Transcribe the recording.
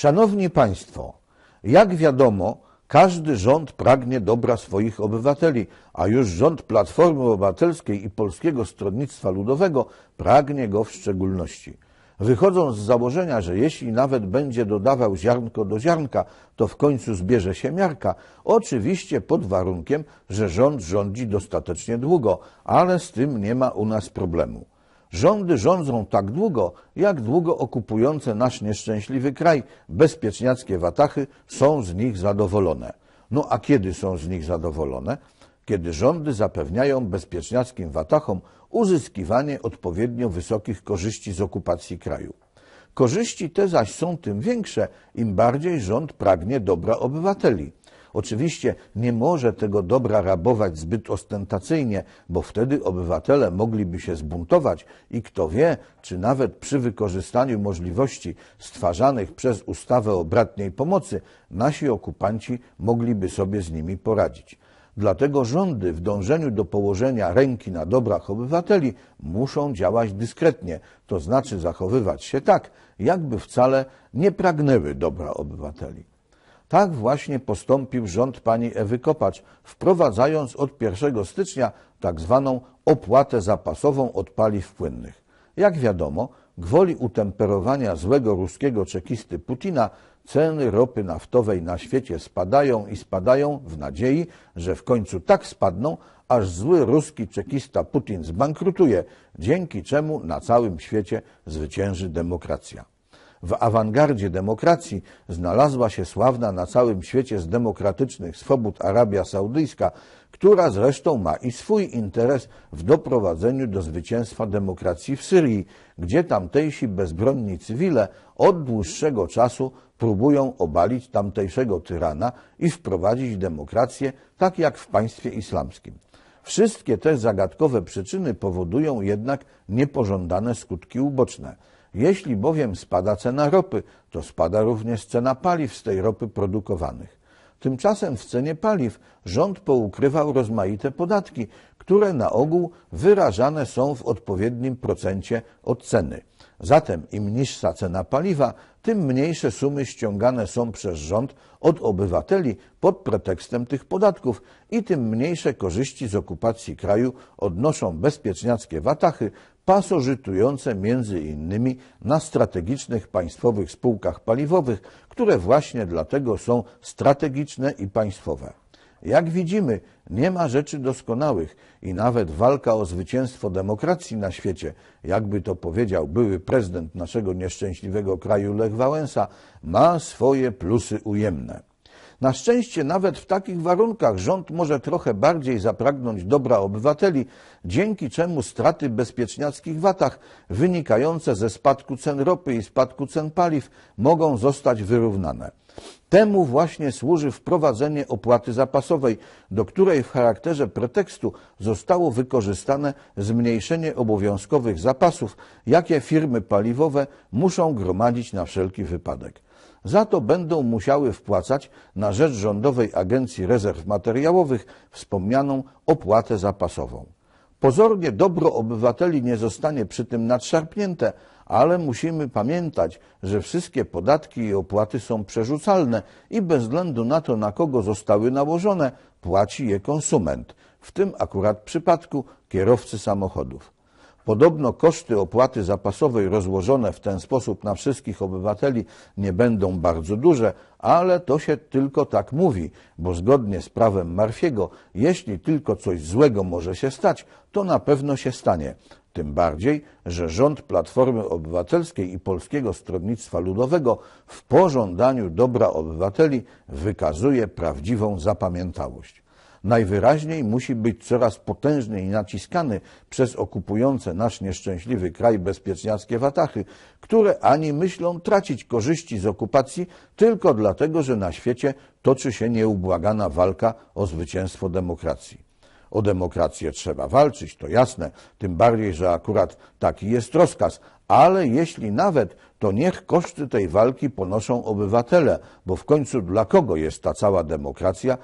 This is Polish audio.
Szanowni Państwo, jak wiadomo, każdy rząd pragnie dobra swoich obywateli, a już rząd Platformy Obywatelskiej i Polskiego Stronnictwa Ludowego pragnie go w szczególności. Wychodząc z założenia, że jeśli nawet będzie dodawał ziarnko do ziarnka, to w końcu zbierze się miarka, oczywiście pod warunkiem, że rząd rządzi dostatecznie długo, ale z tym nie ma u nas problemu. Rządy rządzą tak długo, jak długo okupujące nasz nieszczęśliwy kraj bezpieczniackie watachy są z nich zadowolone. No a kiedy są z nich zadowolone? Kiedy rządy zapewniają bezpieczniackim watachom uzyskiwanie odpowiednio wysokich korzyści z okupacji kraju. Korzyści te zaś są tym większe, im bardziej rząd pragnie dobra obywateli. Oczywiście nie może tego dobra rabować zbyt ostentacyjnie, bo wtedy obywatele mogliby się zbuntować i kto wie, czy nawet przy wykorzystaniu możliwości stwarzanych przez ustawę o bratniej pomocy nasi okupanci mogliby sobie z nimi poradzić. Dlatego rządy w dążeniu do położenia ręki na dobrach obywateli muszą działać dyskretnie, to znaczy zachowywać się tak, jakby wcale nie pragnęły dobra obywateli. Tak właśnie postąpił rząd pani Ewy Kopacz, wprowadzając od 1 stycznia tak zwaną opłatę zapasową od paliw płynnych. Jak wiadomo, gwoli utemperowania złego ruskiego czekisty Putina ceny ropy naftowej na świecie spadają i spadają w nadziei, że w końcu tak spadną, aż zły ruski czekista Putin zbankrutuje, dzięki czemu na całym świecie zwycięży demokracja. W awangardzie demokracji znalazła się sławna na całym świecie z demokratycznych swobód Arabia Saudyjska, która zresztą ma i swój interes w doprowadzeniu do zwycięstwa demokracji w Syrii, gdzie tamtejsi bezbronni cywile od dłuższego czasu próbują obalić tamtejszego tyrana i wprowadzić demokrację, tak jak w państwie islamskim. Wszystkie te zagadkowe przyczyny powodują jednak niepożądane skutki uboczne. Jeśli bowiem spada cena ropy, to spada również cena paliw z tej ropy produkowanych. Tymczasem w cenie paliw rząd poukrywał rozmaite podatki, które na ogół wyrażane są w odpowiednim procencie od ceny. Zatem im niższa cena paliwa, tym mniejsze sumy ściągane są przez rząd od obywateli pod pretekstem tych podatków i tym mniejsze korzyści z okupacji kraju odnoszą bezpieczniackie watachy, pasożytujące między innymi na strategicznych państwowych spółkach paliwowych, które właśnie dlatego są strategiczne i państwowe. Jak widzimy, nie ma rzeczy doskonałych i nawet walka o zwycięstwo demokracji na świecie, jakby to powiedział były prezydent naszego nieszczęśliwego kraju Lech Wałęsa, ma swoje plusy ujemne. Na szczęście nawet w takich warunkach rząd może trochę bardziej zapragnąć dobra obywateli, dzięki czemu straty bezpieczniackich watach wynikające ze spadku cen ropy i spadku cen paliw mogą zostać wyrównane. Temu właśnie służy wprowadzenie opłaty zapasowej, do której w charakterze pretekstu zostało wykorzystane zmniejszenie obowiązkowych zapasów, jakie firmy paliwowe muszą gromadzić na wszelki wypadek. Za to będą musiały wpłacać na rzecz Rządowej Agencji Rezerw Materiałowych wspomnianą opłatę zapasową. Pozornie dobro obywateli nie zostanie przy tym nadszarpnięte, ale musimy pamiętać, że wszystkie podatki i opłaty są przerzucalne i bez względu na to, na kogo zostały nałożone, płaci je konsument, w tym akurat przypadku kierowcy samochodów. Podobno koszty opłaty zapasowej rozłożone w ten sposób na wszystkich obywateli nie będą bardzo duże, ale to się tylko tak mówi, bo zgodnie z prawem Marfiego, jeśli tylko coś złego może się stać, to na pewno się stanie. Tym bardziej, że rząd Platformy Obywatelskiej i Polskiego Stronnictwa Ludowego w pożądaniu dobra obywateli wykazuje prawdziwą zapamiętałość najwyraźniej musi być coraz potężniej naciskany przez okupujące nasz nieszczęśliwy kraj bezpieczniackie watachy, które ani myślą tracić korzyści z okupacji tylko dlatego, że na świecie toczy się nieubłagana walka o zwycięstwo demokracji. O demokrację trzeba walczyć, to jasne, tym bardziej, że akurat taki jest rozkaz, ale jeśli nawet, to niech koszty tej walki ponoszą obywatele, bo w końcu dla kogo jest ta cała demokracja,